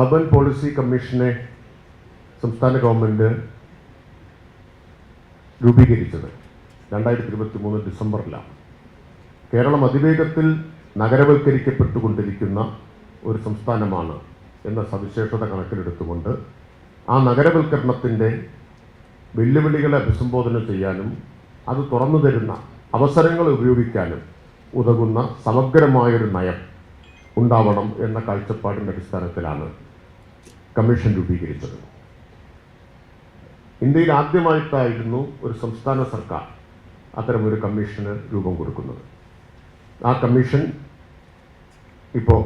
Urban policy കമ്മീഷനെ സംസ്ഥാന government രൂപീകരിച്ചത് രണ്ടായിരത്തി ഇരുപത്തി മൂന്ന് ഡിസംബറിലാണ്. കേരളം അതിവേഗത്തിൽ നഗരവൽക്കരിക്കപ്പെട്ടുകൊണ്ടിരിക്കുന്ന ഒരു സംസ്ഥാനമാണ് എന്ന സവിശേഷത കണക്കിലെടുത്തുകൊണ്ട് ആ നഗരവൽക്കരണത്തിന്റെ വെല്ലുവിളികളെ അഭിസംബോധന ചെയ്യാനും അത് തുറന്നു തരുന്ന അവസരങ്ങൾ ഉപയോഗിക്കാനും ഉതകുന്ന സമഗ്രമായൊരു നയം ഉണ്ടാവണം എന്ന കാഴ്ചപ്പാടിന്റെ അടിസ്ഥാനത്തിലാണ് കമ്മീഷൻ രൂപീകരിച്ചത്. ഇന്ത്യയിൽ ആദ്യമായിട്ടായിരുന്നു ഒരു സംസ്ഥാന സർക്കാർ അത്തരമൊരു കമ്മീഷന് രൂപം കൊടുക്കുന്നത്. ആ കമ്മീഷൻ ഇപ്പോൾ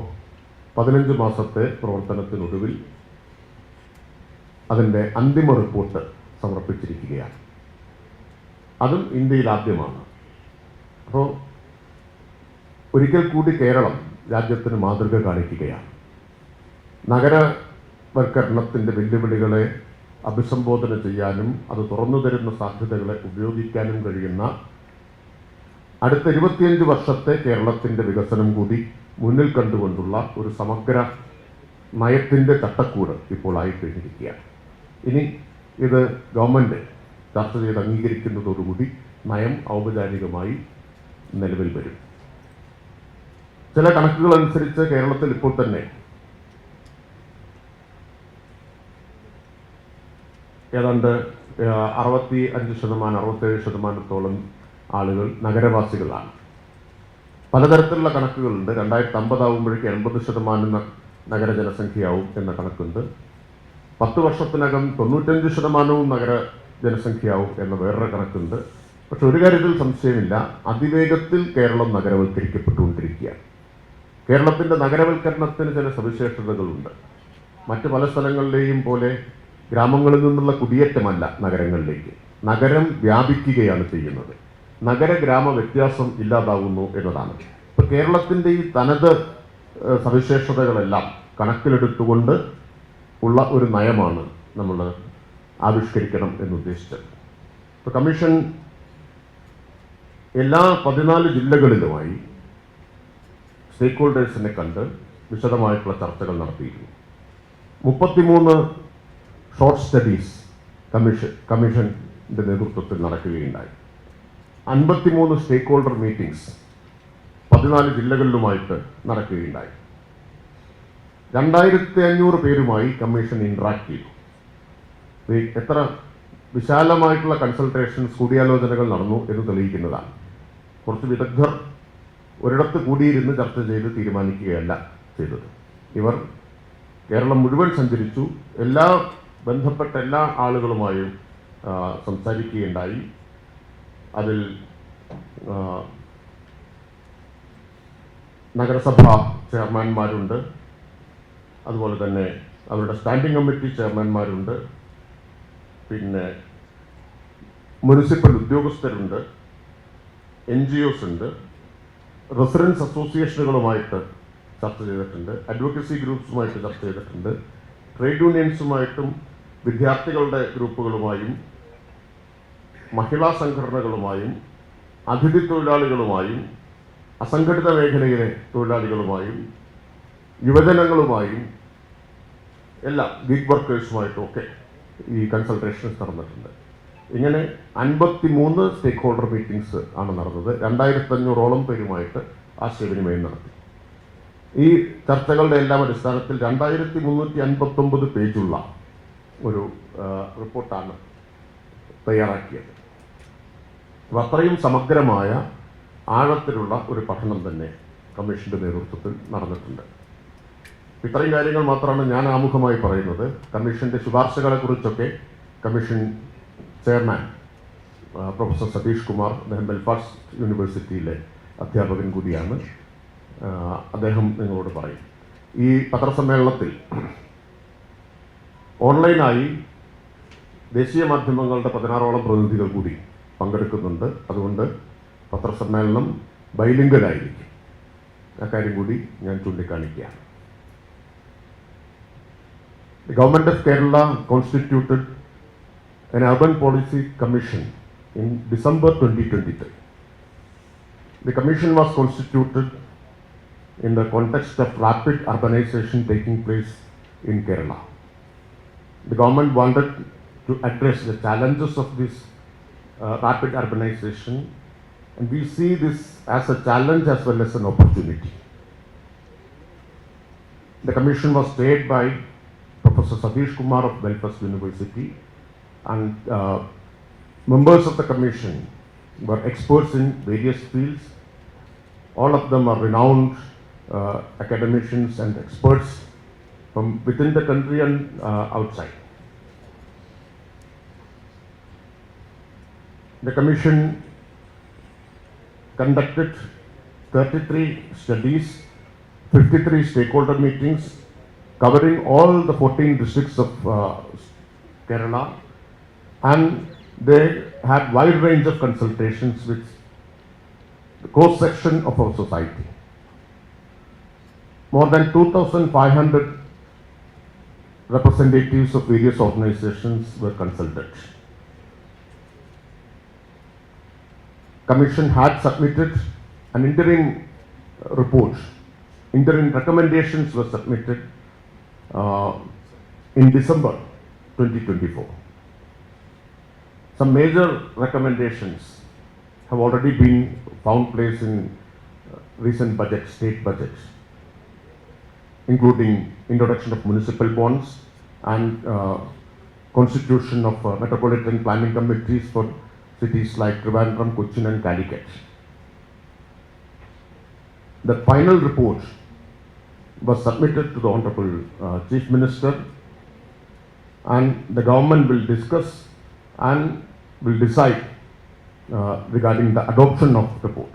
പതിനഞ്ച് മാസത്തെ പ്രവർത്തനത്തിനൊടുവിൽ അതിന്റെ അന്തിമ റിപ്പോർട്ട് സമർപ്പിച്ചിരിക്കുകയാണ്. അതും ഇന്ത്യയിൽ ആദ്യമാണ്. അപ്പോൾ ഒരിക്കൽ കൂടി കേരളം രാജ്യത്തിന് മാതൃക കാണിക്കുകയാണ്. നഗരവൽക്കരണത്തിന്റെ വെല്ലുവിളികളെ അഭിസംബോധന ചെയ്യാനും അത് തുറന്നു തരുന്ന സാധ്യതകളെ ഉപയോഗിക്കാനും കഴിയുന്ന അടുത്ത ഇരുപത്തിയഞ്ച് വർഷത്തെ കേരളത്തിന്റെ വികസനം കൂടി മുന്നിൽ കണ്ടുകൊണ്ടുള്ള ഒരു സമഗ്ര നയത്തിന്റെ ചട്ടക്കൂട് ഇപ്പോൾ ആയിക്കഴിഞ്ഞിരിക്കുകയാണ്. ഇനി ഇത് ഗവൺമെന്റ് ചർച്ച ചെയ്ത് അംഗീകരിക്കുന്നതോടുകൂടി നയം ഔപചാരികമായി നിലവിൽ വരും. ചില കണക്കുകൾ അനുസരിച്ച് കേരളത്തിൽ ഇപ്പോൾ തന്നെ ഏതാണ്ട് അറുപത്തി അഞ്ച് ശതമാനം അറുപത്തേഴ് ശതമാനത്തോളം ആളുകൾ നഗരവാസികളാണ്. പലതരത്തിലുള്ള കണക്കുകളുണ്ട്. രണ്ടായിരത്തി അമ്പതാവുമ്പോഴേക്ക് എൺപത് ശതമാനം നഗര ജനസംഖ്യയാവും എന്ന കണക്കുണ്ട്. പത്ത് വർഷത്തിനകം തൊണ്ണൂറ്റഞ്ച് ശതമാനവും നഗര ജനസംഖ്യയാവും എന്ന വേറൊരു കണക്കുണ്ട്. പക്ഷെ ഒരു കാര്യത്തിൽ സംശയമില്ല. അതിവേഗത്തിൽ കേരളം നഗരവൽക്കരിക്കപ്പെട്ടുകൊണ്ടിരിക്കുകയാണ്. കേരളത്തിന്റെ നഗരവൽക്കരണത്തിന് ചില സവിശേഷതകളുണ്ട്. മറ്റ് പല സ്ഥലങ്ങളിലെയും പോലെ ഗ്രാമങ്ങളിൽ നിന്നുള്ള കുടിയേറ്റമല്ല നഗരങ്ങളിലേക്ക്. നഗരം വ്യാപിക്കുകയാണ് ചെയ്യുന്നത്. നഗര ഗ്രാമ വ്യത്യാസം ഇല്ലാതാവുന്നു എന്നതാണ്. ഇപ്പൊ കേരളത്തിന്റെ ഈ തനത് സവിശേഷതകളെല്ലാം കണക്കിലെടുത്തുകൊണ്ട് ഉള്ള ഒരു നയമാണ് നമ്മൾ ആവിഷ്കരിക്കണം എന്നുദ്ദേശിച്ചത്. ഇപ്പോൾ കമ്മീഷൻ എല്ലാ പതിനാല് ജില്ലകളിലുമായി സ്റ്റേക്ക് ഹോൾഡേഴ്സിനെ കണ്ട് വിശദമായിട്ടുള്ള ചർച്ചകൾ നടത്തിയിരുന്നു. മുപ്പത്തിമൂന്ന് ഷോർട്ട് സ്റ്റഡീസ് കമ്മീഷൻ കമ്മീഷന്റെ നേതൃത്വത്തിൽ നടക്കുകയുണ്ടായി. അൻപത്തിമൂന്ന് സ്റ്റേക്ക് ഹോൾഡർ മീറ്റിംഗ്സ് പതിനാല് ജില്ലകളിലുമായിട്ട് നടക്കുകയുണ്ടായി. രണ്ടായിരത്തി അഞ്ഞൂറ് പേരുമായി കമ്മീഷൻ ഇൻട്രാക്ട് ചെയ്തു. എത്ര വിശാലമായിട്ടുള്ള കൺസൾട്ടേഷൻസ് കൂടിയാലോചനകൾ നടന്നു എന്ന് തെളിയിക്കുന്നതാണ്. കുറച്ച് വിദഗ്ധർ ഒരിടത്ത് കൂടിയിരുന്ന് ചർച്ച ചെയ്ത് തീരുമാനിക്കുകയല്ല ചെയ്തത്. ഇവർ കേരളം മുഴുവൻ സഞ്ചരിച്ചു. എല്ലാ ബന്ധപ്പെട്ട എല്ലാ ആളുകളുമായും സംസാരിക്കുകയുണ്ടായി. അതിൽ നഗരസഭാ ചെയർമാൻമാരുണ്ട്. അതുപോലെ തന്നെ അവരുടെ സ്റ്റാൻഡിംഗ് കമ്മിറ്റി ചെയർമാൻമാരുണ്ട്. പിന്നെ മുനിസിപ്പൽ ഉദ്യോഗസ്ഥരുണ്ട്. എൻ ജി ഒസ് ഉണ്ട്. റെസിഡൻസ് അസോസിയേഷനുകളുമായിട്ട് ചർച്ച ചെയ്തിട്ടുണ്ട്. അഡ്വക്കസി ഗ്രൂപ്പ്സുമായിട്ട് ചർച്ച ചെയ്തിട്ടുണ്ട്. ട്രേഡ് യൂണിയൻസുമായിട്ടും വിദ്യാർത്ഥികളുടെ ഗ്രൂപ്പുകളുമായും മഹിളാ സംഘടനകളുമായും അതിഥി തൊഴിലാളികളുമായും അസംഘടിത മേഖലയിലെ തൊഴിലാളികളുമായും യുവജനങ്ങളുമായും എല്ലാം ഗിഗ് വർക്കേഴ്സുമായിട്ടും ഒക്കെ ഈ കൺസൾട്ടേഷൻസ് നടന്നിട്ടുണ്ട്. ഇങ്ങനെ അൻപത്തി മൂന്ന് സ്റ്റേക്ക് ഹോൾഡർ മീറ്റിംഗ്സ് ആണ് നടന്നത്. രണ്ടായിരത്തി അഞ്ഞൂറോളം പേരുമായിട്ട് ആശയവിനിമയം നടത്തി. ഈ ചർച്ചകളുടെ എല്ലാം അടിസ്ഥാനത്തിൽ രണ്ടായിരത്തി മുന്നൂറ്റി അൻപത്തൊമ്പത് പേജുള്ള ഒരു റിപ്പോർട്ടാണ് തയ്യാറാക്കിയത്. അപ്പോൾ അത്രയും സമഗ്രമായ ആഴത്തിലുള്ള ഒരു പഠനം തന്നെ കമ്മീഷന്റെ നേതൃത്വത്തിൽ നടന്നിട്ടുണ്ട്. ഇത്രയും കാര്യങ്ങൾ മാത്രമാണ് ഞാൻ ആമുഖമായി പറയുന്നത്. കമ്മീഷന്റെ ശുപാർശകളെക്കുറിച്ചൊക്കെ commission chairman professor Satish Kumar അദ്ദേഹം ബെൽഫാസ്റ്റ് യൂണിവേഴ്സിറ്റിയിലെ അധ്യാപകൻ കൂടിയാണ്. അദ്ദേഹം നിങ്ങളോട് പറയും. ഈ പത്രസമ്മേളനത്തിൽ ഓൺലൈനായി ദേശീയ മാധ്യമങ്ങളുടെ പതിനാറോളം പ്രതിനിധികൾ കൂടി പങ്കെടുക്കുന്നുണ്ട്. അതുകൊണ്ട് പത്രസമ്മേളനം ബൈലിംഗലായിരിക്കും. അക്കാര്യം കൂടി ഞാൻ ചൂണ്ടിക്കാണിക്കുകയാണ്. government of Kerala constituted an urban policy commission in December 2023. The commission was constituted in the context of rapid urbanization taking place in Kerala. The government wanted to address the challenges of this uh, rapid urbanization, and we see this as a challenge as well as an opportunity. The commission was chaired by Professor Satish Kumar of Belfast University, and uh, members of the commission were experts in various fields. All of them are renowned uh, academicians and experts from within the country and uh, outside. The commission conducted 33 studies, 53 stakeholder meetings covering all the 14 districts of uh, Kerala and they had wide range of consultations with the core section of our society. More than 2,500 representatives of various organizations were consulted. Commission had submitted an interim report. Interim recommendations were submitted uh, in December 2024. Some major recommendations have already been found place in uh, recent budget, state budgets, including introduction of municipal bonds and uh, constitution of uh, metropolitan planning committees for cities like Trivandrum, Cochin and Calicut. The final report was submitted to the Honorable uh, Chief Minister and the government will discuss and will decide uh, regarding the adoption of the report.